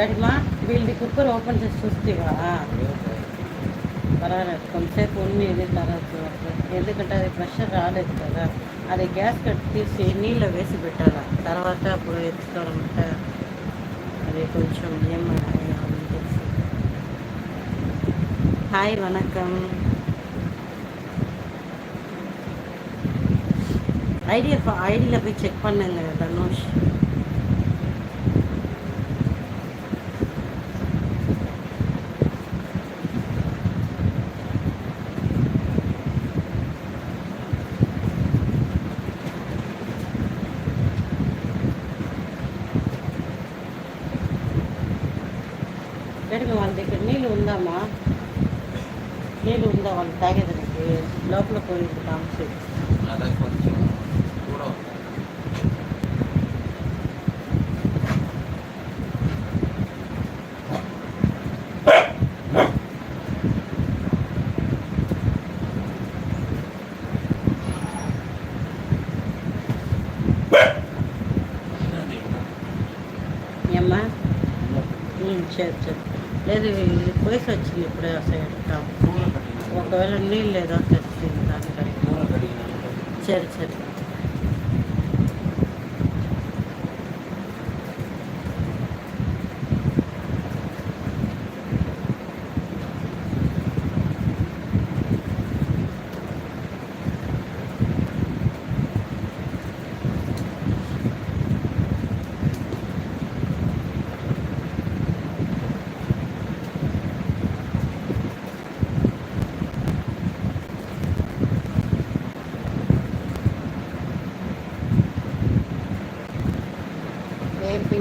డాడీమా వీళ్ళది cooker open చేసి చూస్తేవా పర్వాలేదు కొంతసేపు ఉన్ని ఇది తర్వాత చూడదు. ఎందుకంటే అది ప్రెషర్ రాలేదు కదా అది గ్యాస్ కట్ తీసి నీళ్ళు వేసి పెట్టాలి తర్వాత అప్పుడు ఎత్తుకోవడం అంటే అది కొంచెం ఏమన్నా హాయ్ వణకం ஐடியா ஐடியில் போய் செக் பண்ணுங்க தனுஷ் మేడం వాళ్ళ దగ్గర నీళ్ళు ఉందామా నీళ్ళు ఉందా వాళ్ళు తాగేదానికి లోపల పోయింది కాంసి అదే కొంచెం కూడా ఏమ్మా ఉమ్, సరే సరే లేదు ఇది పోయేసి వచ్చింది ఇప్పుడే సైడ్ టాప్ పూల కడిగిన ఒకవేళ నీళ్ళు లేదో తెచ్చింది దానికని పూల కడిగిన సరే సరే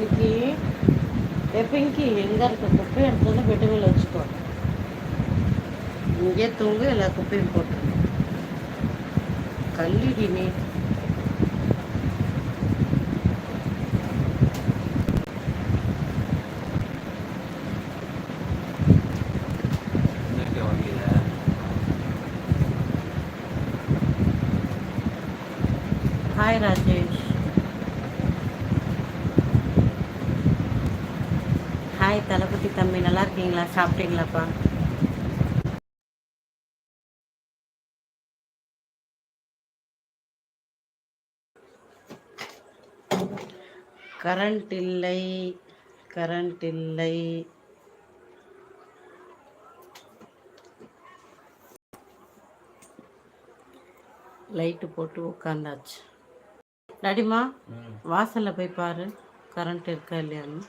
பிங்கி பிங்கி எங்கே இருக்க? குப்பை எடுத்து பெட்டு மேலே வச்சுக்கோ. இங்கே தூங்கு எல்லா குப்பையும் போட்டு. கல்லிடி நீ. இன்னைக்கு ஹாய் தளபதி தம்பி நல்லா இருக்கீங்களா? சாப்பிட்டீங்களாப்பா? கரண்ட் இல்லை கரண்ட் இல்லை. லைட்டு போட்டு உட்காந்தாச்சு டாடிமா வாசல்ல போய் பாரு கரண்ட் இருக்கா இல்லையான்னு.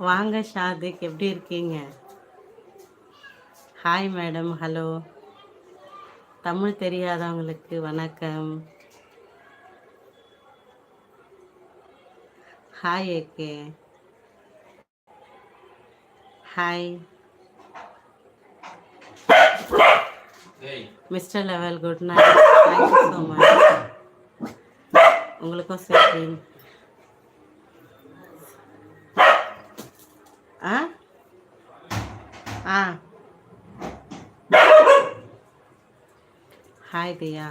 வாங்க ஷாதிக் எப்படி இருக்கீங்க ஹாய் மேடம் ஹலோ தமிழ் தெரியாதவங்களுக்கு வணக்கம். Hi AK hi mister level good night thank you so much உங்களுக்கும் சரி. ஆ? ஆ. ஹாய் தியா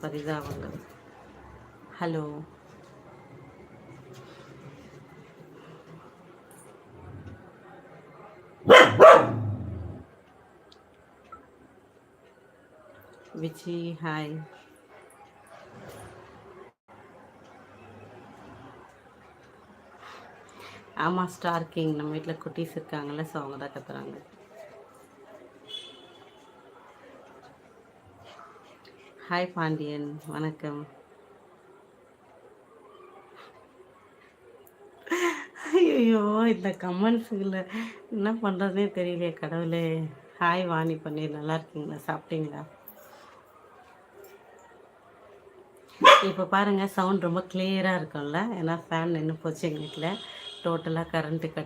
பரிதாபங்கள் ஹலோ விஜி ஹாய் ஆமாம் ஸ்டார் கிங் நம்ம வீட்டில் குட்டீஸ் இருக்காங்கல்ல ஸோ அவங்க தான் கத்துறாங்க. ஹாய் பாண்டியன் வணக்கம். ஐயோ இந்த கமெண்ட்ஸுகளை என்ன பண்ணுறதுனே தெரியலையே கடவுளே. ஹாய் வாணி பன்னீர். நல்லா இருக்கீங்களா? சாப்பிட்டீங்களா? இப்போ பாருங்கள் சவுண்ட் ரொம்ப கிளியராக இருக்கும்ல? ஏன்னா ஃபேன் நின்று போச்சு எங்கள் வீட்டில் டோட்டலாக கரண்ட்டு கட்